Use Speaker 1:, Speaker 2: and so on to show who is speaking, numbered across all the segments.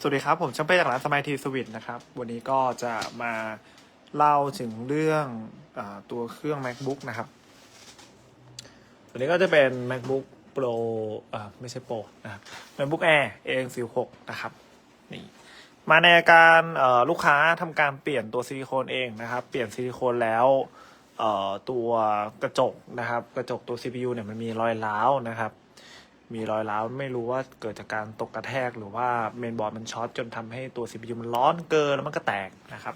Speaker 1: สวัสดีครับ ผมช่างเป้จากร้านสมัยทีสวิตนะครับ วันนี้ก็จะมาเล่าถึงเรื่องอตัวเครื่อง macbook นะครับ ตัวนี้ก็จะเป็น macbook pro ไม่ใช่ pro นะครับ macbook air a16 นะครับนี่มาในการลูกค้าทำการเปลี่ยนตัวซิลิโคนเองนะครับ เปลี่ยนซิลิโคนแล้วตัวกระจกนะครับ กระจกตัว CPU เนี่ยมันมีรอยร้าวนะครับ มีรอยร้าวไม่รู้ว่าเกิดจากการตกกระแทกหรือว่าเมนบอร์ดมันช็อตจนทำให้ตัว CPU มันร้อนเกินแล้วมันก็แตกนะครับ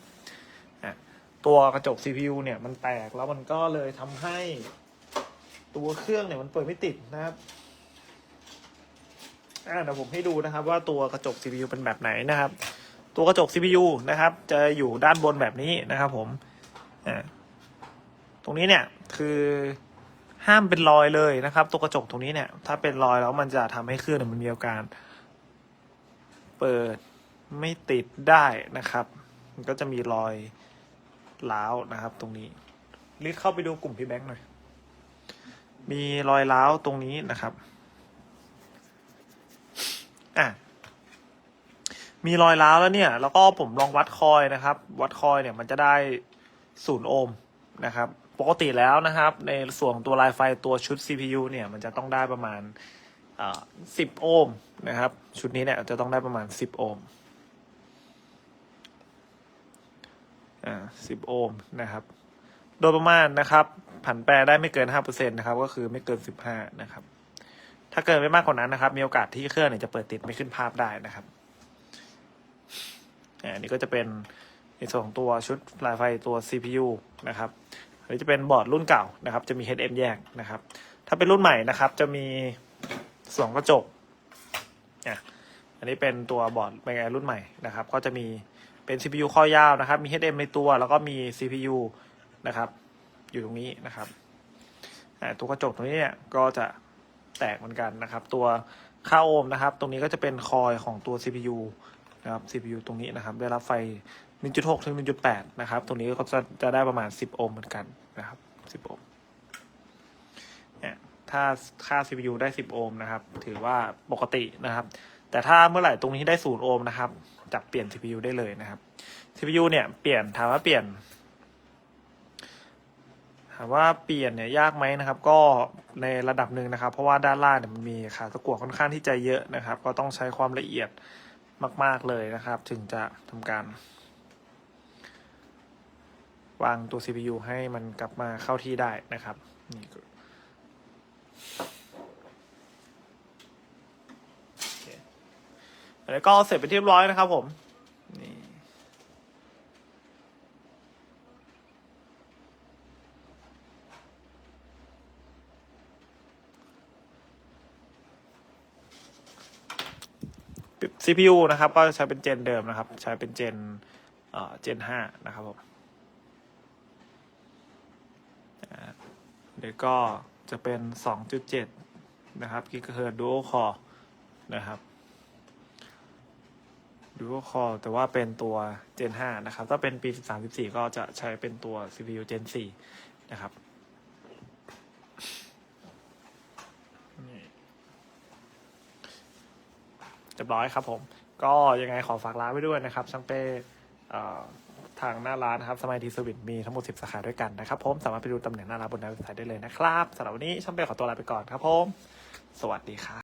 Speaker 1: ตัวกระจก CPU เนี่ยมันแตกแล้วมันก็เลยทำให้ตัวเครื่องเนี่ยมันเปิดไม่ติดนะครับอ่าเดี๋ยวผมให้ดูนะครับ ว่าตัวกระจก CPU เป็นแบบไหนนะครับ ตัวกระจก CPU นะครับ จะอยู่ด้านบนแบบนี้นะครับ ผมอ่าตรงนี้เนี่ยคือ ห้ามเป็นรอยเลยนะครับ ตัวกระจกตรงนี้เนี่ย ถ้าเป็นรอยแล้วมันจะทำให้เครื่องเนี่ยมันมีอาการ เปิดไม่ติดได้นะครับ มันก็จะมีรอยร้าวนะครับ ตรงนี้รีบเข้าไปดูกลุ่มพี่แบงค์หน่อยมีรอยร้าวตรงนี้นะครับอะมีรอยร้าวแล้วเนี่ย แล้วก็ผมลองวัดคอยนะครับ วัดคอยเนี่ยมันจะได้ศูนย์โอห์ม นะครับ ปกติแล้วนะครับ ในส่วนของตัวลายไฟตัวชุด CPU เนี่ย มันจะต้องได้ประมาณสิบโอห์มนะครับ ชุดนี้เนี่ยจะต้องได้ประมาณสิบโอห์มอ่าสิบโอห์มนะครับ โดยประมาณนะครับ ผันแปรได้ไม่เกินห้าเปอร์เซ็นะครับ ก็คือไม่เกินสิบห้านะครับ ถ้าเกินไปมากกว่านั้นนะครับ มีโอกาสที่เครื่องเนี่ยจะเปิดติดไม่ขึ้นภาพได้นะครับ อ่านนี้ก็จะเป็น ในส่วนของตัวชุดลายไฟตัว CPU นะครับหรือจะเป็นบอร์ดรุ่นเก่านะครับ จะมี HM แยกนะครับ ถ้าเป็นรุ่นใหม่นะครับ จะมีสองกระจกอะอันนี้เป็นตัวบอร์ดเป็นไงรุ่นใหม่นะครับ ก็จะมีเป็น CPU ข้อยาวนะครับ มี HM ในตัว แล้วก็มี CPU นะครับ อยู่ตรงนี้นะครับตัวกระจกตรงนี้เนี่ยก็จะแตกเหมือนกันนะครับ ตัวค่าโอห์มนะครับ ตรงนี้ก็จะเป็นคอยของตัว CPU นะครับ CPU ตรงนี้นะครับ ได้รับไฟ 1.6 ถึง 1.8 นะครับ ตรงนี้ก็จะจะได้ประมาณ 10 โอห์มเหมือนกันนะครับ 10 โอห์มเนี่ยถ้าค่า CPU ได้ 10 โอห์มนะครับ ถือว่าปกตินะครับ แต่ถ้าเมื่อไหร่ตรงนี้ได้ 0 โอห์มนะครับจับเปลี่ยน CPU ได้เลยนะครับ CPU เนี่ยเปลี่ยนถามว่าเปลี่ยนถามว่าเปลี่ยนเนี่ยยากไหมนะครับ ก็ในระดับหนึ่งนะครับ เพราะว่าด้านล่างเนี่ยมันมีขาตะกั่วค่อนข้างที่จะเยอะนะครับ ก็ต้องใช้ความละเอียดมาก ๆเลยนะครับ ถึงจะทำการ วางตัว CPU ให้มันกลับมาเข้าที่ได้นะครับนี่ก็เคแล้วก็เสร็จไปที่เรียบร้อยนะครับผมนี่ CPU นะครับ ก็ใช้เป็นเจนเดิมนะครับ ใช้เป็นเจนเอ่อเจนห้านะครับผม เดี๋ยวก็จะเป็น 2.7 นะครับกิกะเฮิร์ดูโอคอร์นะครับดูโอคอร์แต่ว่าเป็นตัว Gen 5 นะครับ ถ้าเป็นปี 13 14 ก็จะใช้เป็นตัว CPU Gen 4 นะครับเรียบร้อยครับผม ก็ยังไงขอฝากร้านไว้ด้วยนะครับช่างเป้ ทางหน้าร้านนะครับสมัยดีสวิตมีทั้งหมด 10 สาขาด้วยกันนะครับผมสามารถไปดูตำแหน่งหน้าร้านบนเว็บไซต์ได้เลยนะครับสำหรับวันนี้ช่างเปขอตัวลาไปก่อนครับผม สวัสดีครับ